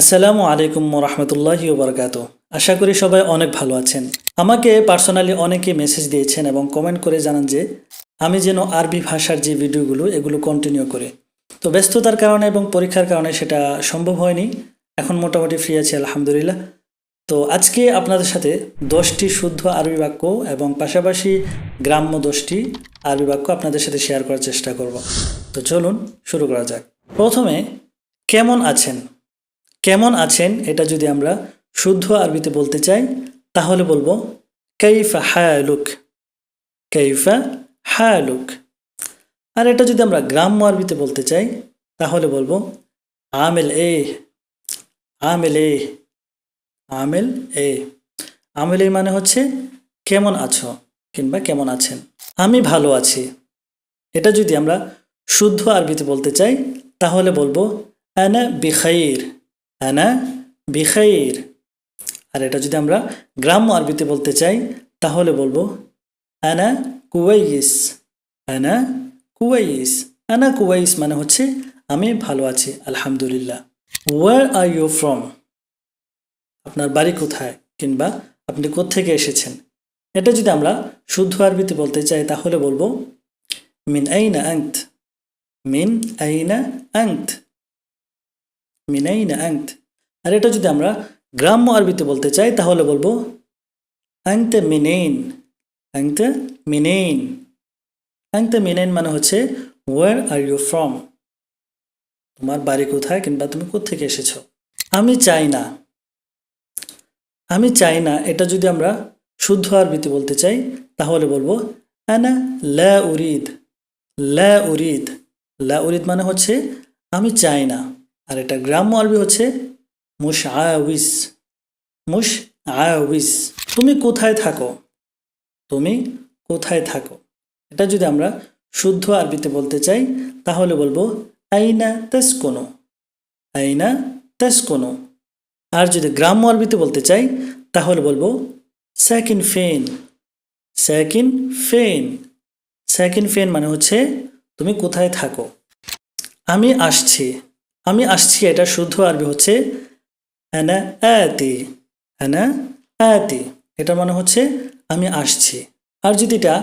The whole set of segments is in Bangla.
আসসালামু আলাইকুম রহমতুল্লাহি ওবরকাত আশা করি সবাই অনেক ভালো আছেন। আমাকে পার্সোনালি অনেকে মেসেজ দিয়েছেন এবং কমেন্ট করে জানান যে, আমি যেন আরবি ভাষার যে ভিডিওগুলো, এগুলো কন্টিনিউ করে। তো ব্যস্ততার কারণে এবং পরীক্ষার কারণে সেটা সম্ভব হয়নি। এখন মোটামুটি ফ্রি আছি, আলহামদুলিল্লাহ। তো আজকে আপনাদের সাথে দশটি শুদ্ধ আরবি বাক্য এবং পাশাপাশি গ্রাম্য দশটি আরবি বাক্য আপনাদের সাথে শেয়ার করার চেষ্টা করব। তো চলুন, শুরু করা যাক। প্রথমে, কেমন আছেন? কেমন আছেন এটা যদি আমরা শুদ্ধ আরবিতে বলতে চাই, তাহলে বলব, কাইফা হায়ালুক কাইফা হায়ালুক আর এটা যদি আমরা গ্রাম্য আরবিতে বলতে চাই, তাহলে বলব, আমেল এ। আমেল এ। আমেল এ। আমেল এ মানে হচ্ছে, কেমন আছো? কিংবা কেমন আছেন? আমি ভালো আছি। এটা যদি আমরা শুদ্ধ আরবিতে বলতে চাই, তাহলে বলব, আনা বিখাইর। আনা বিখাইর। আর এটা যদি আমরা গ্রাম্য আরবিতে বলতে চাই, তাহলে বলব আনা কুয়াইস আনা কুয়াইস আনা কুয়াইস মানে হচ্ছে আমি ভালো আছি, আলহামদুলিল্লাহ। ওয়ার আর ইউ ফ্রম আপনার বাড়ি কোথায়? কিংবা আপনি কোত্থেকে এসেছেন? এটা যদি আমরা শুদ্ধ আরবিতে বলতে চাই, তাহলে বলব, মিন আইনা আংত মিন আইনা আংত মিন আইনা আংত আর এটা যদি আমরা গ্রাম্য আরবিতে বলতে চাই, তাহলে বলব আংতে মিনেইন আংতে মিনেইন। আংতে মিনেইন মানে হচ্ছে ওয়ার আর ইউ ফ্রম তোমার বাড়ি কোথায় কিংবা তুমি কোত্থেকে এসেছ? আমি চাই না। আমি চাই না। এটা যদি আমরা শুদ্ধ আরবিতে বলতে চাই, তাহলে বলব, আনা লা উরিদ। লা উরিদ। লা উরিদ মানে হচ্ছে, আমি চাই না। আর এটা গ্রাম্য আরবি হচ্ছে মুশ আউইস মুশ আউইস তুমি কোথায় থাকো? তুমি কোথায় থাকো? এটা যদি আমরা শুদ্ধ আরবিতে বলতে চাই, তাহলে বলব, আইনা তেসকোনো? আইনা তেসকোনো। আর যদি গ্রাম্য আরবিতে বলতে চাই, তাহলে বলব সেকেন্ড ফেন। সেকেন্ড ফেন। সেকেন্ড ফেন মানে হচ্ছে, তুমি কোথায় থাকো? আমি আসছি। আমি আসছি, এটা শুদ্ধ আরবি হচ্ছে অ্যানা অ্যাতি অ্যানা অ্যাতি এটা মানে হচ্ছে আমি আসছি। আর যদি এটা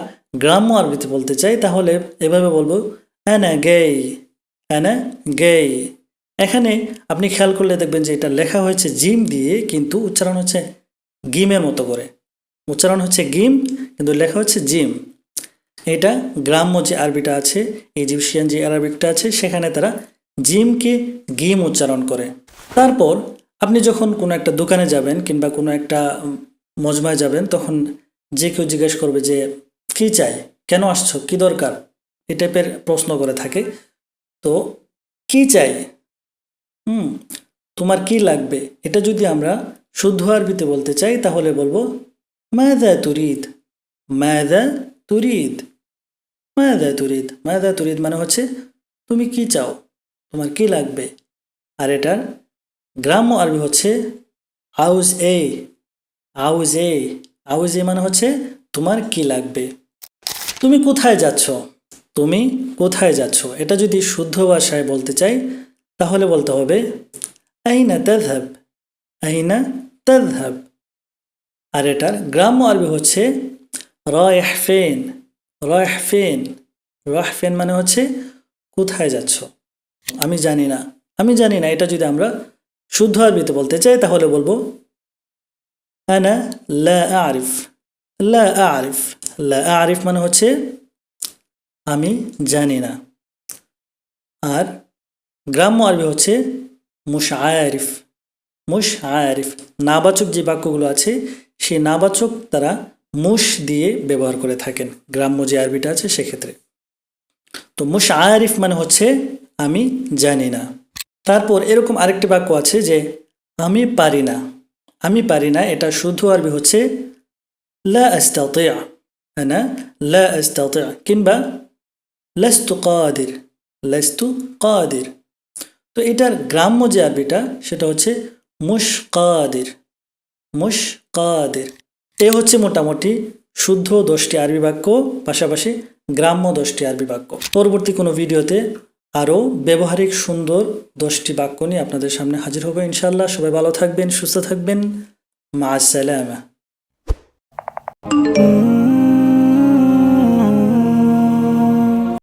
গ্রাম্য আরবিতে বলতে চাই, তাহলে এভাবে বলব অ্যানা গেই অ্যানা গেই। এখানে আপনি খেয়াল করলে দেখবেন যে এটা লেখা হয়েছে জিম দিয়ে, কিন্তু উচ্চারণ হচ্ছে গিমের মতো করে। উচ্চারণ হচ্ছে গিম, কিন্তু লেখা হচ্ছে জিম। এটা গ্রাম্য যে আরবিটা আছে, ইজিপশিয়ান যে আরবিকটা আছে, সেখানে তারা জিমকে গিম উচ্চারণ করে। তারপর আপনি যখন কোনো একটা দোকানে যাবেন কিংবা কোনো একটা মজমায় যাবেন, তখন যে কেউ জিজ্ঞেস করবে যে, কি চাই? কেন আসছো? কি দরকার? এই টাইপের প্রশ্ন করে থাকে। তো, কি চাই? হুম, তোমার কি লাগবে? এটা যদি আমরা শুদ্ধ আরবিতে বলতে চাই, তাহলে বলব মাদা তুরিদ? মাদা তুরিদ? মাদা তুরিদ? মাদা তুরিদ মানে হচ্ছে, তুমি কি চাও? তোমার কি লাগবে? আর এটার গ্রাম্য আরবি হচ্ছে আউজ এ আউজ এ আউজ এ মানে হচ্ছে তোমার কি লাগবে। তুমি কোথায় যাচ্ছ? তুমি কোথায় যাচ্ছ? এটা যদি শুদ্ধ ভাষায় বলতে চাই, তাহলে বলতে হবে, আইনা তাজহাব আইনা তাজহাব আর এটার গ্রাম্য আরবি হচ্ছে রয়ফেন রয়ফেন রয়ফেন মানে হচ্ছে কোথায় যাচ্ছ? আমি জানি না। আমি জানি না, এটা যদি আমরা শুদ্ধ আরবিতে বলতে চাই, তাহলে বলব, আনা লা আরিফ। লা আরিফ। লা আরিফ মানে হচ্ছে, আমি জানি না। আর গ্রাম্য আরবি হচ্ছে মুশ আয়ারিফ মুশ আয়ারিফ নাবাচক যে বাক্যগুলো আছে, সেই নাবাচক তারা মুশ দিয়ে ব্যবহার করে থাকেন, গ্রাম্য যে আরবিটা আছে সেক্ষেত্রে। তো মুশ আয়ারিফ মানে হচ্ছে আমি জানি না। তারপর এরকম আরেকটি বাক্য আছে যে, আমি পারি না। আমি পারি না, এটা শুদ্ধ আরবি হচ্ছে, লা আস্তাতিয়া আনা লা আস্তাতিয়া কিংবা, লাস্তু কাদির লাস্তু কাদির তো এটার গ্রাম্য যে আরবিটা, সেটা হচ্ছে মুশকাদের মুশকাদের এ হচ্ছে মোটামুটি শুদ্ধ দশটি আরবি বাক্য, পাশাপাশি গ্রাম্য দশটি আরবি বাক্য। পরবর্তী কোনো ভিডিওতে আরও ব্যবহারিক সুন্দর দশটি বাক্য নিয়ে আপনাদের সামনে হাজির হব ইনশাল্লাহ সবাই ভালো থাকবেন, সুস্থ থাকবেন। মা আসসালামা